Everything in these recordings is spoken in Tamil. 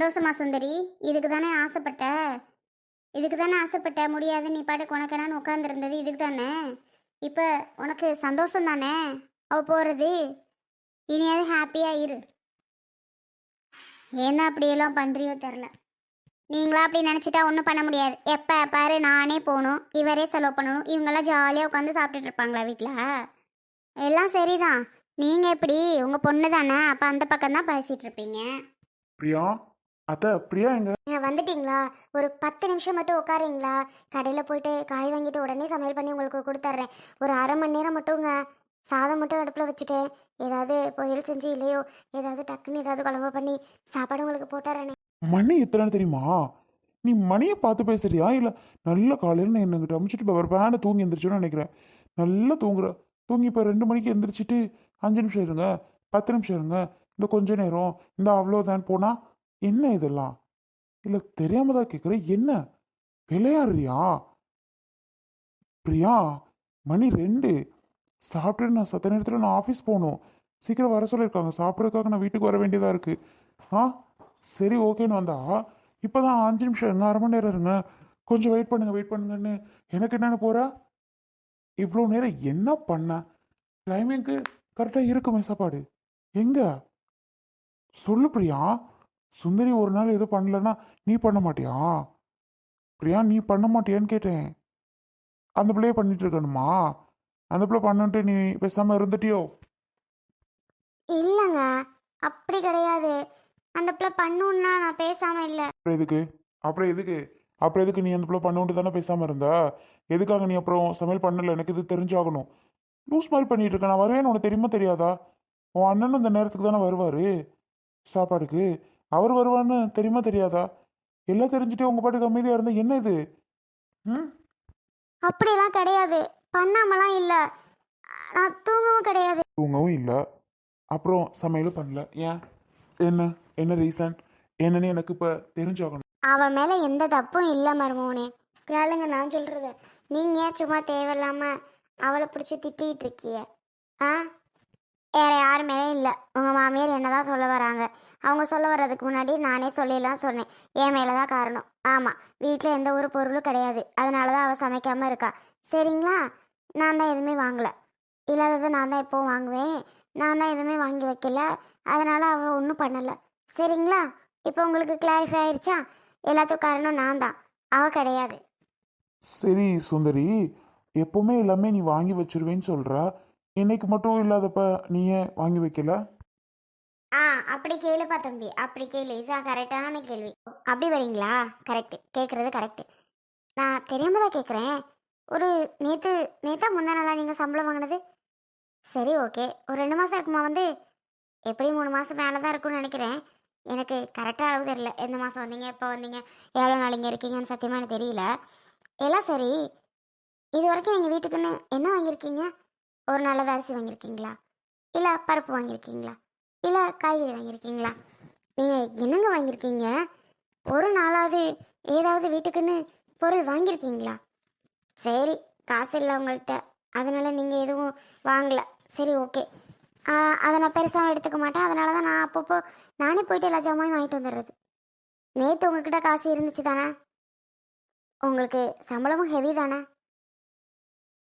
சந்தோஷமா சுந்தரி இதுக்கு தானே ஆசைப்பட்ட? இதுக்கு தானே ஆசைப்பட்ட? முடியாது நீ பாட்டுக்கு உனக்கடான்னு உட்காந்துருந்தது இதுக்கு தானே? இப்போ உனக்கு சந்தோஷம் தானே? அவள் போகிறது இனியாவது ஹாப்பியாக இரு. ஏன்னா அப்படியெல்லாம் பண்ணுறியோ தெரில. நீங்களா அப்படி நினச்சிட்டா ஒன்றும் பண்ண முடியாது. எப்போ பாரு நானே போகணும். இவரே செலவு பண்ணணும். இவங்கெல்லாம் ஜாலியாக உட்காந்து சாப்பிட்டுட்டு இருப்பாங்களா வீட்டில் எல்லாம் சரிதான். நீங்கள் எப்படி? உங்கள் பொண்ணு தானே. அப்போ அந்த பக்கம் தான் பேசிகிட்டு இருப்பீங்க. பிரியா அத்தை பிரியா எங்க? நீங்கள் வந்துட்டீங்களா? ஒரு பத்து நிமிஷம் மட்டும் உட்காருங்களா? கடையில் போயிட்டு காய் வாங்கிட்டு உடனே சமையல் பண்ணி உங்களுக்கு கொடுத்துட்றேன் ஒரு அரை மணி நேரம் மட்டுங்க. சாதம் மட்டும் அடுப்பில் வச்சுட்டேன் ஏதாவது பொரியல் செஞ்சு இல்லையோ ஏதாவது டக்குன்னு ஏதாவது குழம்பு பண்ணி சாப்பாடு உங்களுக்கு போட்டுறேனே. மணி எத்தனை தெரியுமா? நீ மணியை பார்த்து பேசுறியா? இல்லை நல்ல காலையில் நான் என்னங்கிட்ட அமைச்சிட்டு ஒரு பேனை தூங்கி எந்திரிச்சோன்னு நினைக்கிறேன். நல்லா தூங்குற. தூங்கி இப்போ ரெண்டு மணிக்கு எந்திரிச்சிட்டு அஞ்சு நிமிஷம் இருங்க பத்து நிமிஷம் இருங்க. இந்த கொஞ்ச நேரம் இந்த அவ்வளோதான் போனா என்ன இதெல்லாம்? இல்லை தெரியாம தான் கேட்குறேன் என்ன? விளையாடுறியா? பிரியா மணி ரெண்டு. சாப்பிட்டு நான் சத்த நேரத்தில் நான் ஆஃபீஸ் போகணும். சீக்கிரம் வர சொல்லியிருக்காங்க. சாப்பிட்றதுக்காக நான் வீட்டுக்கு வர வேண்டியதாக இருக்குது ஆ? சரி ஓகேன்னு வந்தா இப்போ தான் அஞ்சு நிமிஷம் இருங்க. அரை மணி நேரம் இருங்க. கொஞ்சம் வெயிட் பண்ணுங்க வெயிட் பண்ணுங்கன்னு. எனக்கு என்னென்னு போகிறா இவ்வளோ நேரம் என்ன பண்ண? டைமிங்க்கு கரெக்டாக இருக்குமே சாப்பாடு. எங்க? சொல்லு பிரியா. சுந்தரி ஒரு நாள் எதுவும் பண்ணலன்னா நீ பண்ண மாட்டியா? பிரியா நீ பண்ண மாட்டியான்னு கேட்டேன். அந்த பிள்ளைய பண்ணிட்டு இருக்கணுமா? அந்த பிள்ளை பண்ணிட்டு நீ பேசாமல் இருந்துட்டியோ? இல்லைங்க அப்படி கிடையாது. அந்த பிள்ளை பண்ணுன்னா நான் பேசாமல் இல்லை. அப்புறம் எதுக்கு? அப்புறம் எதுக்கு? அப்புறம் எதுக்கு நீ அந்த பிள்ளை பண்ணுன்ட்டு தானே பேசாமல் இருந்தா? எதுக்காக நீ அப்புறம் சமையல் பண்ணல? எனக்கு இது தெரிஞ்சாகணும். லூஸ் மாதிரி பண்ணிட்டு இருக்க. நான் வருவேன்னு உனக்கு தெரியுமா தெரியாதா? உன் அண்ணனும் இந்த நேரத்துக்கு தானே வருவார். சாப்பாடுக்கு. அவர் வருவான்னு தெரியுமா தெரியாதா? எல்லாம் தெரிஞ்சுட்டு உங்கள் பாட்டுக்கு அமைதியாக இருந்தா என்ன இது? ம்? அப்படிலாம் கிடையாது. பண்ணாமலாம் இல்லை. நான் தூங்கவும் கிடையாது. தூங்கவும் இல்லை. அப்புறம் சமையலும் பண்ணல. ஏன்? என்ன? என்ன ரீசன் என்னன்னு எனக்கு இப்போ தெரிஞ்சாகணும். அவன் மேலே எந்த தப்பும் இல்லை மருமவனே கேளுங்க நான் சொல்கிறத நீங்கள் ஏன் சும்மா தேவையில்லாமல் அவளை பிடிச்சி திட்டிகிட்டு இருக்கிய ஆ? வேற யார் மேலே இல்லை. உங்கள் மாமியார் என்ன தான் சொல்ல வராங்க. அவங்க சொல்ல வர்றதுக்கு முன்னாடி நானே சொல்லிடலாம் சொன்னேன். என் மேலே தான் காரணம். ஆமாம் வீட்டில் எந்த ஒரு பொருளும் கிடையாது. அதனால தான் அவள் சமைக்காமல் இருக்கா. சரிங்களா? நான் தான் எதுவுமே வாங்கலை. இல்லாதது நான் தான் எப்போவும் வாங்குவேன். நான் தான் எதுவுமே வாங்கி வைக்கல. அதனால் அவள் ஒன்றும் பண்ணலை. சரிங்களா? இப்போ உங்களுக்கு கிளாரிஃபை ஆயிடுச்சா எல்லாத்துக்கும் காரணம் நான் தான். அவள் கிடையாது. சரி சுந்தரி. எப்போவுமே எல்லாமே நீ வாங்கி வச்சிருவேன்னு சொல்கிறா இன்னைக்கு மட்டும் இல்லாதப்ப நீ ஏன் வாங்கி வைக்கல? ஆ அப்படி கேளுப்பா தம்பி. அப்படி கேளு. இதுதான் கரெக்டான கேள்வி. அப்படி வரீங்களா? கரெக்டு. கேட்குறது கரெக்டு. நான் தெரியாம தான் கேட்குறேன் ஒரு நேற்று நேத்தா முந்தா நாளா நீங்கள் சம்பளம் வாங்கினது? சரி ஓகே. ஒரு ரெண்டு மாதம் இருக்குமா வந்து? எப்படி மூணு மாதம் மேலே தான் இருக்கும்னு நினைக்கிறேன். எனக்கு கரெக்டாக அளவு தெரியல. எந்த மாதம் வந்தீங்க? எப்போ வந்தீங்க? எவ்வளோ நாள் இங்கே இருக்கீங்கன்னு சத்தியமாக எனக்கு தெரியல. எல்லாம் சரி. இது வரைக்கும் எங்கள் வீட்டுக்குன்னு என்ன வாங்கியிருக்கீங்க? ஒரு நல்லது அரிசி வாங்கியிருக்கீங்களா? இல்லை பருப்பு வாங்கியிருக்கீங்களா? இல்லை காய்கறி வாங்கியிருக்கீங்களா? நீங்கள் என்னங்க வாங்கியிருக்கீங்க? ஒரு நாளாவது ஏதாவது வீட்டுக்குன்னு பொருள் வாங்கியிருக்கீங்களா? சரி காசு இல்லை உங்கள்கிட்ட அதனால் நீங்கள் எதுவும் வாங்கலை. சரி ஓகே. அதை நான் பெருசாக எடுத்துக்க மாட்டேன். அதனால தான் நான் அப்பப்போ நானே போயிட்டு எல்லா ஜாமாயும் வாங்கிட்டு வந்துடுறது நேற்று உங்ககிட்ட காசு இருந்துச்சு தானே? உங்களுக்கு சம்பளமும் ஹெவி தானே?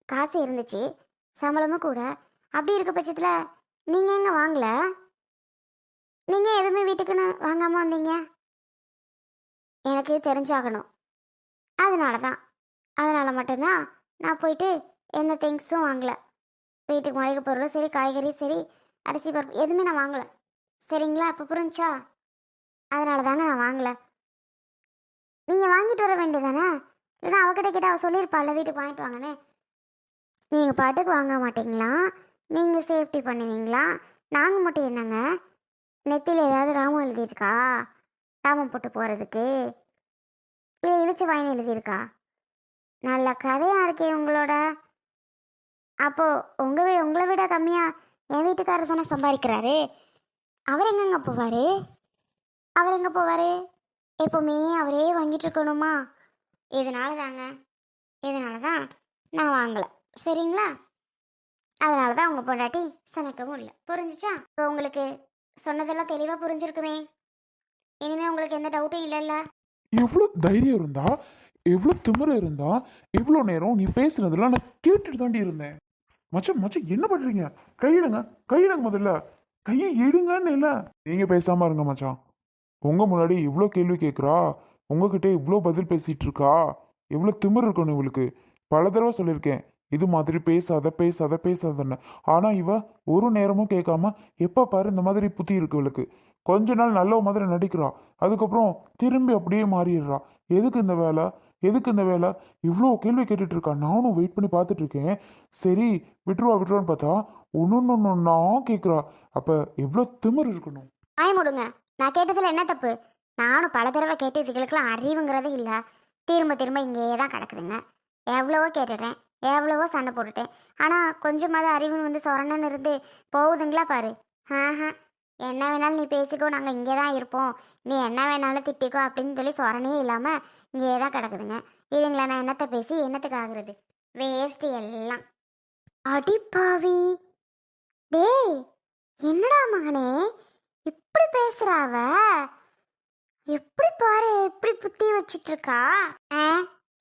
காசு இருந்துச்சு. சம்பளமும் கூட. அப்படி இருக்க பட்சத்தில் நீங்கள் எங்கே வாங்கல? நீங்கள் எதுவுமே வீட்டுக்குன்னு வாங்காமல் வந்தீங்க? எனக்கு தெரிஞ்சாகணும். அதனால தான். அதனால் மட்டும்தான் நான் போயிட்டு எந்த திங்ஸும் வாங்கலை. வீட்டுக்கு மளிகை பொருளும் சரி காய்கறி சரி அரிசி பருப்பு எதுவுமே நான் வாங்கலை. சரிங்களா? அப்போ புரிஞ்சா? அதனால தாங்க நான் வாங்கலை. நீங்கள் வாங்கிட்டு வர வேண்டியதானே இல்லைன்னா அவகிட்ட கேட்டால் அவள் சொல்லியிருப்பாள்ல வீட்டுக்கு வாங்கிட்டு வாங்கன்னு. நீங்கள் பாட்டுக்கு வாங்க மாட்டிங்களா? நீங்கள் சேஃப்டி பண்ணுவீங்களா? நாங்கள் மட்டும் என்னங்க? நெத்தியில் ஏதாவது ராமம் எழுதியிருக்கா? ராமம் போட்டு போகிறதுக்கு இல்லை இழிச்சு வாயின் எழுதியிருக்கா? நல்ல கதையாக இருக்கே உங்களோட. அப்போது உங்கள் வீ உங்களை விட கம்மியாக என் வீட்டுக்காரர் தானே சம்பாதிக்கிறாரு? அவர் எங்கெங்க போவார்? அவர் எங்கே போவார்? எப்போவுமே அவரே வாங்கிட்டு இருக்கணுமா? இதனால தாங்க இதனால தான் நான் வாங்கலை. சரிங்களா? அதனால தான் உங்கள் பொண்டாட்டி சமைக்கவும் இல்லை. புரிஞ்சுச்சா? இப்போ உங்களுக்கு சொன்னதெல்லாம் தெளிவாக புரிஞ்சிருக்குமே. இனிமேல் உங்களுக்கு எந்த டவுட்டும் இல்லைல்ல. எவ்வளோ தைரியம் இருந்தா எவ்வளோ திமிரு இருந்தா எவ்வளோ நேரம் நீ பேசுனதெல்லாம் நான் கேட்டுட்டு தாண்டி இருந்தேன். மச்சான் மச்சான் என்ன பண்ணுறீங்க கையிடுங்க கையிடுங்க முதல்ல. கையை எடுங்கன்னு இல்லை. நீங்கள் பேசாம இருங்க மச்சான். உங்கள் முன்னாடி இவ்வளோ கேள்வி கேட்குறா உங்ககிட்ட இவ்வளோ பதில் பேசிகிட்டு இருக்கா? எவ்வளோ திமிரு இருக்கணும் இவளுக்கு. பல தடவை சொல்லியிருக்கேன். இது மாதிரி பேசாத பேசாத பேசாதன்னு. ஆனால் இவ ஒரு நேரமும் கேட்காம எப்போ பாரு இந்த மாதிரி புத்தி இருக்கு இவளுக்கு. கொஞ்ச நாள் நல்ல மாதிரி நடிக்கிறா. அதுக்கப்புறம் திரும்பி அப்படியே மாறிடுறா. எதுக்கு இந்த வேலை? எதுக்கு இந்த வேலை? இவ்வளோ கேள்வி கேட்டுட்டு இருக்கா. நானும் வெயிட் பண்ணி பார்த்துட்டு இருக்கேன். சரி விட்டுருவா விட்டுருவான்னு பார்த்தா ஒன்று ஒன்று கேட்குறா. அப்போ எவ்வளோ திமிரு இருக்கணும். ஆய் முடுங்க. நான் கேட்டதில் என்ன தப்பு? நானும் பல தடவை கேட்டு இதுகளுக்கெல்லாம் அறிவுங்கிறதே இல்லை. திரும்ப திரும்ப இங்கேயே தான் கிடக்குதுங்க. எவ்வளவோ கேட்டுடுறேன் எவ்வளவோ சண்டை போட்டுட்டேன். ஆனால் கொஞ்சமாவது அறிவுன்னு வந்து சொரணன்னு இருந்து போகுதுங்களா பாரு. ஆஹா என்ன வேணாலும் நீ பேசிக்கோ நாங்கள் இங்கே தான் இருப்போம். நீ என்ன வேணாலும் திட்டிக்கோ அப்படின்னு சொல்லி சொரணே இல்லாமல் இங்கேயே தான் கிடக்குதுங்க. இதுங்களை நான் என்னத்தை பேசி என்னத்துக்கு ஆகுறது? வேஸ்ட்டு எல்லாம். அடிப்பாவி டேய் என்னடா மகனே? இப்படி பேசுகிறாவ எப்படி பாரு எப்படி புத்தி வச்சிட்டு இருக்கா? ஆ?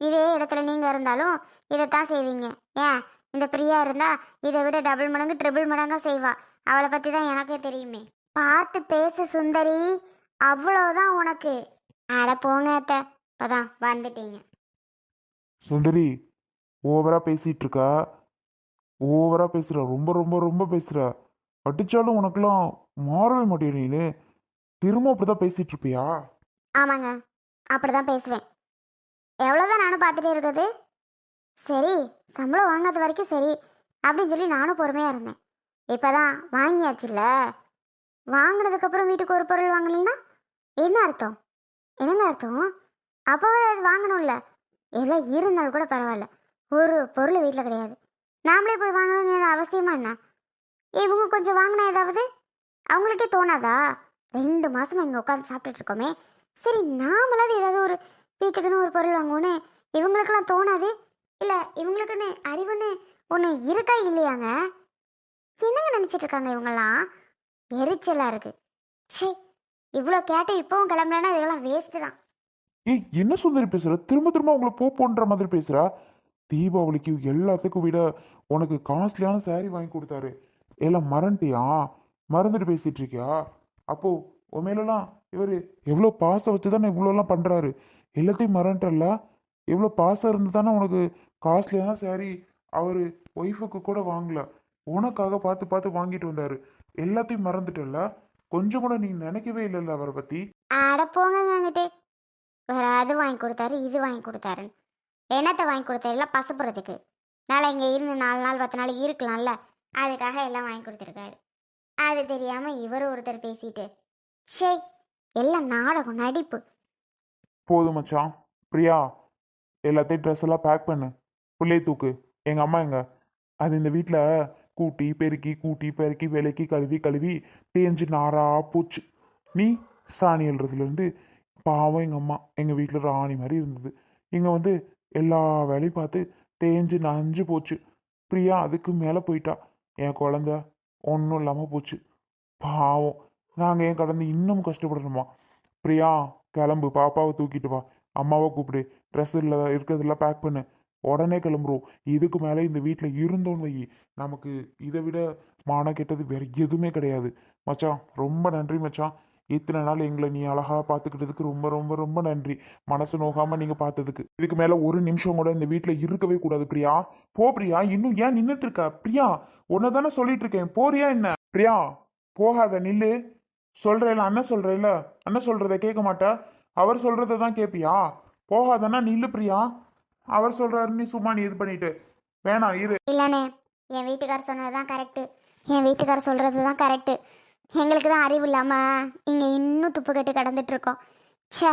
இதே இடத்துல நீங்க இருந்தாலும் இதைத்தான் செய்வீங்க. ஏன்? இந்த பிரியா இருந்தா இதை விட டபுள் மடங்கு ட்ரிபிள் மடங்கா செய்வா. அவளை பத்தி தான் எனக்கே தெரியுமே. பார்த்து பேசு சுந்தரி. அவ்வளோதான் உனக்கு. அட போங்க அத்தை. இப்பதான் வந்துட்டீங்க. சுந்தரி ஓவரா பேசிட்டு இருக்கா ஓவரா பேசுற. ரொம்ப ரொம்ப ரொம்ப பேசுற. அடிச்சாலும் உனக்கெல்லாம் மாறவே மாட்டேன் நீ திரும்ப அப்படிதான் பேசிட்டு இருப்பியா ஆமாங்க. அப்படிதான் பேசுவேன். எவ்வளோதான் நானும் பார்த்துட்டே இருக்குது சரி சம்பளம் வாங்காத வரைக்கும் சரி அப்படின்னு சொல்லி நானும் பொறுமையாக இருந்தேன். இப்போ தான் வாங்கியாச்சுல்ல வாங்கினதுக்கப்புறம் வீட்டுக்கு ஒரு பொருள் வாங்கலைன்னா என்ன அர்த்தம்? என்னங்க அர்த்தம்? அப்போவே அது வாங்கணும்ல. ஏதோ இருந்தாலும் கூட பரவாயில்ல. ஒரு பொருள் வீட்டில் கிடையாது. நாமளே போய் வாங்கணும்னு அவசியமா என்ன? இவங்க கொஞ்சம் வாங்கினா ஏதாவது? அவங்களுக்கே தோணாதா? ரெண்டு மாதம் இங்கே உட்காந்து சாப்பிட்டுட்டு இருக்கோமே. சரி நாமளாவது ஏதாவது ஒரு வீட்டுக்குன்னு ஒரு பொருள் வாங்குவோன்னு இவங்களுக்கெல்லாம் தோணாது. இல்லை இவங்களுக்குன்னு அறிவுன்னு ஒன்று இருக்கா இல்லையாங்க? என்னங்க நினச்சிட்டு இருக்காங்க இவங்கெல்லாம்? எரிச்சலாக இருக்கு. ச்சே இவ்வளோ கேட்டு இப்போவும் கிளம்பலன்னா இதெல்லாம் வேஸ்ட்டு தான். ஏய் என்ன சுந்தரி பேசுகிற திரும்ப திரும்ப உங்களை போ போன்ற மாதிரி பேசுகிறா தீபாவளிக்கு எல்லாத்துக்கும் விட உனக்கு காஸ்ட்லியான saree வாங்கி கொடுத்தாரு. எல்லாம் மறந்துட்டியா? மறந்துட்டு பேசிட்டு இருக்கியா? அப்போ உன் மேலெல்லாம் இவர் எவ்வளோ பாசம் வச்சு தானே இவ்வளோலாம் பண்ணுறாரு எல்லாத்தையும் மறந்துட்டல்ல எவ்வளோ பாசம் இருந்து தானே உனக்கு காஸ்ட்லியான சாரி அவர் ஒய்ஃபுக்கு கூட வாங்கல. உனக்காக பார்த்து பார்த்து வாங்கிட்டு வந்தாரு. எல்லாத்தையும் மறந்துட்டல்ல கொஞ்சம் கூட நீ நினைக்கவே இல்லைல்ல அவரை பற்றி அட போங்க அங்கிட்டு. வேற அது வாங்கி கொடுத்தாரு இது வாங்கி கொடுத்தாருன்னு. என்னத்தை வாங்கி கொடுத்தாரு? எல்லாம் பசப்புறதுக்கு நாளை இங்கே இருந்து நாலு நாள் பத்து நாள் இருக்கலாம்ல. அதுக்காக எல்லாம் வாங்கி கொடுத்துருக்காரு. அது தெரியாமல் இவர் ஒருத்தர் பேசிட்டு ச்சே எல்லாம் நாடகம் நடிப்பு. போதும் மச்சான். பிரியா எல்லாத்தையும் ட்ரெஸ் எல்லாம் பேக் பண்ணு. பிள்ளைய தூக்கு. எங்கள் அம்மா எங்க? அது இந்த வீட்டில் கூட்டி பெருக்கி கூட்டி பெருக்கி விலைக்கு கழுவி கழுவி தேஞ்சு நாரா பூச்சு. நீ சாணி எழுறதுலேருந்து பாவம் எங்கள் அம்மா. எங்கள் வீட்டில் ராணி மாதிரி இருந்தது. இங்கே வந்து எல்லா வேலையும் பார்த்து தேஞ்சு நஞ்சு போச்சு. பிரியா அதுக்கு மேலே போயிட்டா. என் குழந்த ஒன்றும் இல்லாமல் போச்சு. பாவம். நாங்கள் ஏன் கடந்து இன்னும் கஷ்டப்படணுமா பிரியா கிளம்பு பாப்பாவை தூக்கிட்டு வா அம்மாவை கூப்பிடு ட்ரெஸ் இல்லை இருக்கிறதெல்லாம் பேக் பண்ணு. உடனே கிளம்புறோம். இதுக்கு மேலே இந்த வீட்டில் இருந்தோன்னு வை. நமக்கு இதை விட மானம் கெட்டது வேற எதுவுமே கிடையாது. மச்சான் ரொம்ப நன்றி மச்சான். இத்தனை நாள் எங்களை நீ அழகாக பார்த்துக்கிட்டதுக்கு ரொம்ப ரொம்ப ரொம்ப நன்றி. மனசு நோகாமல் நீங்கள் பார்த்ததுக்கு இதுக்கு மேலே ஒரு நிமிஷம் கூட இந்த வீட்டில் இருக்கவே கூடாது பிரியா. போ பிரியா. இன்னும் ஏன் நின்றுட்டு இருக்க? பிரியா உன்னை தானே சொல்லிட்டு இருக்கேன். போறியா என்ன? பிரியா போகாத நில்லு. சொல்றேல அண்ணன் சொல்றேல. அண்ணன் சொல்கிறத கேட்க மாட்டா. அவர் சொல்றத தான் கேப்பியா? போகாதன்னா நில்லு பிரியா. அவர் சொல்றாரு நீ சும்மா நீ இது பண்ணிட்டு. வேணாம் இரு. இல்லைண்ணே என் வீட்டுக்கார் சொன்னது தான் கரெக்டு என் வீட்டுக்கார் சொல்கிறது தான் கரெக்டு எங்களுக்கு தான் அறிவு இல்லாமல் இங்கே இன்னும் துப்பு கட்டு கடந்துட்டு இருக்கோம். ச்சே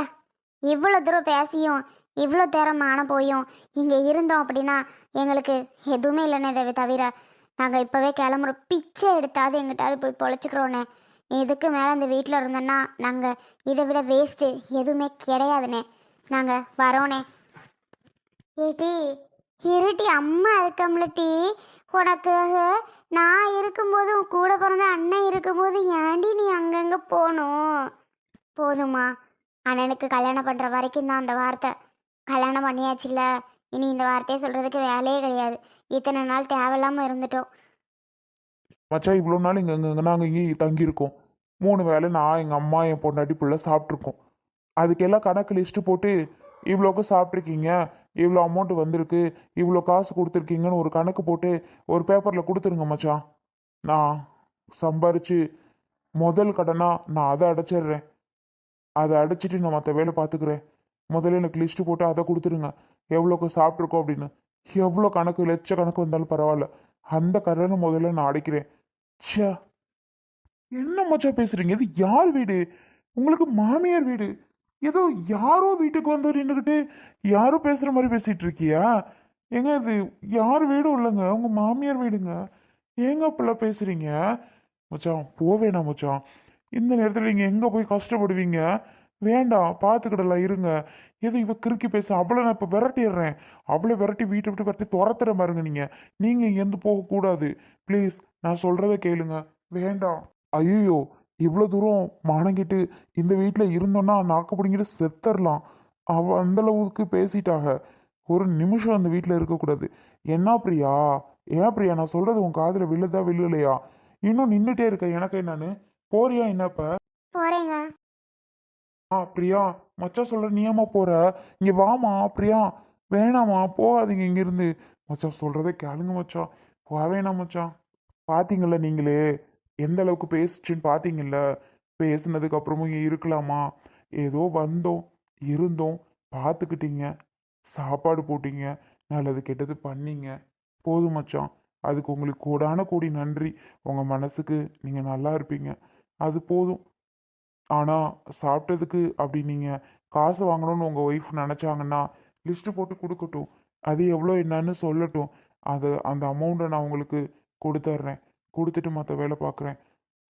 இவ்வளோ தூரம் பேசியும் இவ்வளோ தேரம் மான போயும் இங்கே இருந்தோம் அப்படின்னா எங்களுக்கு எதுவுமே இல்லைண்ணே இதை தவிர. நாங்கள் இப்போவே கிளம்புறோம். பிச்சை எடுத்தாவது எங்கிட்டாவது போய் பொழைச்சிக்கிறோண்ணே. இதுக்கு மேலே இந்த வீட்டில் இருந்தோன்னா நாங்கள் இதை விட வேஸ்ட்டு எதுவுமே கிடையாதுண்ணே நாங்கள் வரோண்ணே ஏடி இருட்டி அம்மா இருக்கம்லட்டி உனக்கு நான் இருக்கும்போது உன் கூட பிறந்த அண்ணன் இருக்கும்போது ஏன்டி நீ அங்கங்கே போகணும்? போதுமா அண்ணனுக்கு கல்யாணம் பண்ணுற வரைக்கும் தான் அந்த வார்த்தை. கல்யாணம் பண்ணியாச்சுல்ல இனி இந்த வார்த்தையை சொல்கிறதுக்கு வேலையே கிடையாது. இத்தனை நாள் தேவையில்லாமல் இருந்துட்டோம். மச்சா இவ்வளோ நாள் இங்கே இங்கே நாங்கள் இங்கே தங்கியிருக்கோம். மூணு வேளை நான் எங்கள் அம்மா என் பொண்டாட்டி பிள்ளை சாப்பிட்ருக்கோம் அதுக்கெல்லாம் கணக்கு லிஸ்ட்டு போட்டு இவ்வளோக்கு சாப்பிட்ருக்கீங்க இவ்வளோ அமௌண்ட் வந்திருக்கு. இவ்வளோ காசு கொடுத்துருக்கீங்கன்னு ஒரு கணக்கு போட்டு ஒரு பேப்பரில் கொடுத்துருங்க மச்சான். நான் சம்பாரித்து முதல் கடனாக நான் அதை அடைச்சிடுறேன். அதை அடைச்சிட்டு நான் மற்ற வேலை பார்த்துக்கிறேன். முதல்ல எனக்கு லிஸ்ட்டு போட்டு அதை கொடுத்துருங்க. எவ்வளோக்கு சாப்பிட்ருக்கோம் அப்படின்னு. எவ்வளோ கணக்கு லட்ச கணக்கு வந்தாலும் பரவாயில்ல. அந்த கடனை முதல்ல நான் அடைக்கிறேன். ச்சே. என்ன மச்சா பேசுறீங்க? இது யார் வீடு? உங்களுக்கு மாமியார் வீடு. ஏதோ யாரோ வீட்டுக்கு வந்து நின்றுக்கிட்டு யாரோ பேசுகிற மாதிரி பேசிகிட்டு இருக்கியா? ஏங்க இது யார் வீடும் இல்லைங்க. உங்கள் மாமியார் வீடுங்க. ஏங்க அப்படிலாம் பேசுகிறீங்க மச்சான் போவேணா மச்சான். இந்த நேரத்தில் நீங்கள் எங்கே போய் கஷ்டப்படுவீங்க? வேண்டாம் பார்த்துக்கிடலாம் இருங்க. ஏதோ இவ கிறுக்கி பேச? அவளை நான் இப்போ விரட்டிடுறேன். அவளை விரட்டி வீட்டை விட்டு விரட்டி துரத்துற மாதிரிங்க நீங்கள் நீங்கள் எந்த போகக்கூடாது ப்ளீஸ் நான் சொல்கிறத கேளுங்க. வேண்டாம். ஐயோ இவ்வளோ தூரம் மானங்கிட்டு இந்த வீட்டில் இருந்தோன்னா நாக்கு பிடிங்கிட்டு செத்தரலாம் அவ அந்த அளவுக்கு பேசிட்டாக. ஒரு நிமிஷம் அந்த வீட்டில் இருக்கக்கூடாது என்ன பிரியா? ஏன் பிரியா? நான் சொல்கிறது உன் காதில் விழுதா விழுலையா இன்னும் நின்றுட்டே இருக்க. எனக்கு என்னன்னு? போறியா என்னப்ப போறேங்க. ஆ பிரியா மச்சான் சொல்ற நீயாம்மா போற? இங்க வாமா பிரியா. வேணாமா போகாதீங்க இங்கிருந்து. மச்சான் சொல்கிறத கேளுங்க மச்சான். வா வேணாம் மச்சான். பாத்தீங்கல்ல நீங்களே எந்த அளவுக்கு பேசுச்சுன்னு பாத்தீங்கல்ல? பேசுனதுக்கு அப்புறமும் இங்க இருக்கலாமா? ஏதோ வந்தோம் இருந்தோம் பார்த்துக்கிட்டீங்க சாப்பாடு போட்டீங்க நல்லது கெட்டது பண்ணீங்க. போதும் மச்சான். அதுக்கு உங்களுக்கு கூடான கூடி நன்றி. உங்க மனசுக்கு நீங்க நல்லா இருப்பீங்க. அது போதும். ஆனால் சாப்பிட்டதுக்கு அப்படி நீங்கள் காசு வாங்கணும்னு உங்கள் ஒய்ஃப் நினச்சாங்கன்னா லிஸ்ட்டு போட்டு கொடுக்கட்டும். அது எவ்வளோ என்னன்னு சொல்லட்டும். அது அந்த அமௌண்ட்டை நான் உங்களுக்கு கொடுத்துட்றேன் கொடுத்துட்டு மற்ற வேலை பார்க்குறேன்.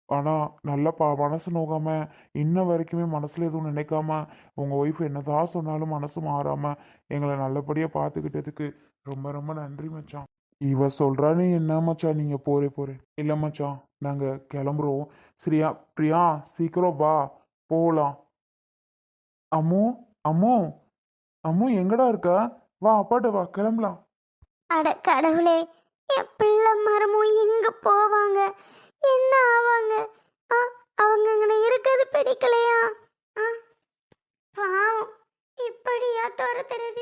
ஆனால் நல்லா பா மனசு நோகாமல் இன்ன வரைக்குமே மனசில் எதுவும் நினைக்காம உங்கள் ஒய்ஃப் என்னதான் சொன்னாலும் மனசு மாறாமல் எங்களை நல்லபடியாக பார்த்துக்கிட்டதுக்கு ரொம்ப ரொம்ப நன்றி மச்சான். இவ சொல்கிறாரு என்ன மச்சான்? நீங்கள் போறே போரே இல்லை மச்சான் நாங்கள் கிளம்புறோம். சரியா பிரியா சீக்கிரம் வா. போகலாம் அம்மு அம்மு அம்மு எங்கடா இருக்கா? வா அப்பாட்ட வா கிளம்பலாம். அட கடவுளே என் பிள்ளை மரமும் எங்க போவாங்க? என்ன ஆவாங்க? ஆ அவங்க இங்கே இருக்கிறது பிடிக்கலையா? ஆ பாவம் இப்படியா துரத்துறது